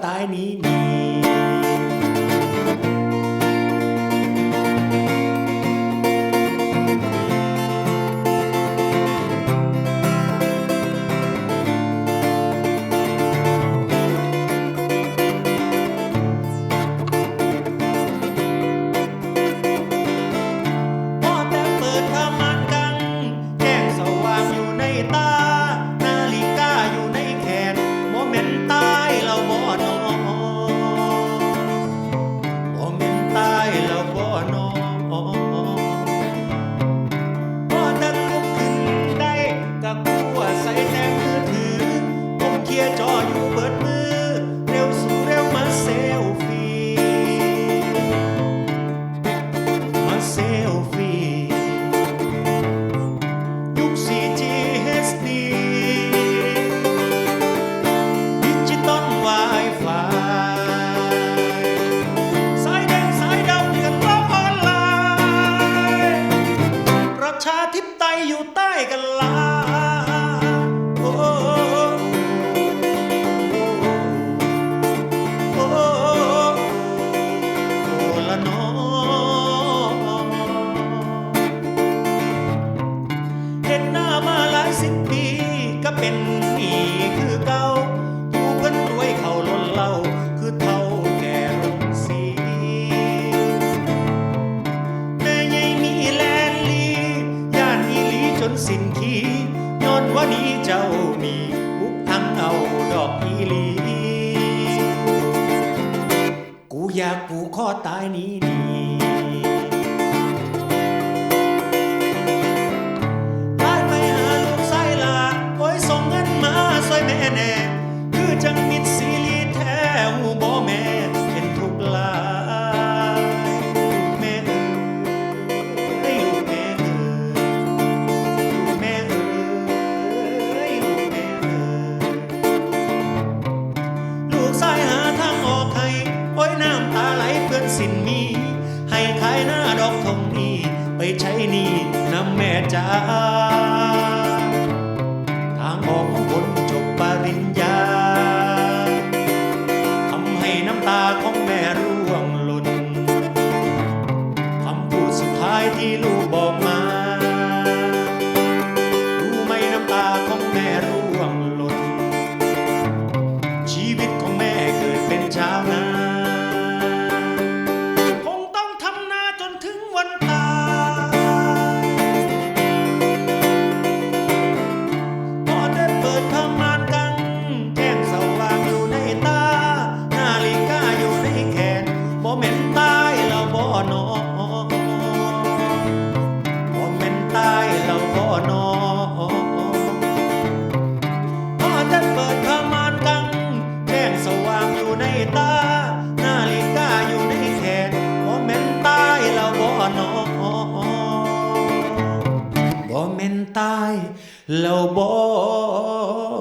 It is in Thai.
带你你 ชาธิปไตยอยู่ใต้กันลาโอ้โอ้ละนอเห็นหน้ามาหลายสิบปีก็เป็นนี่คือเก่า เจ้ามีบุกทั้งเอาดอกอีลี กูอยากผูกคอตายนี้ดี น้ำตาไหลเพื่อนสินมี ให้ขายหน้าดอกทองนี้ ไปใช้นี่น้ำแม่จ้าทางออกของคนจบปริญญา لو بطنا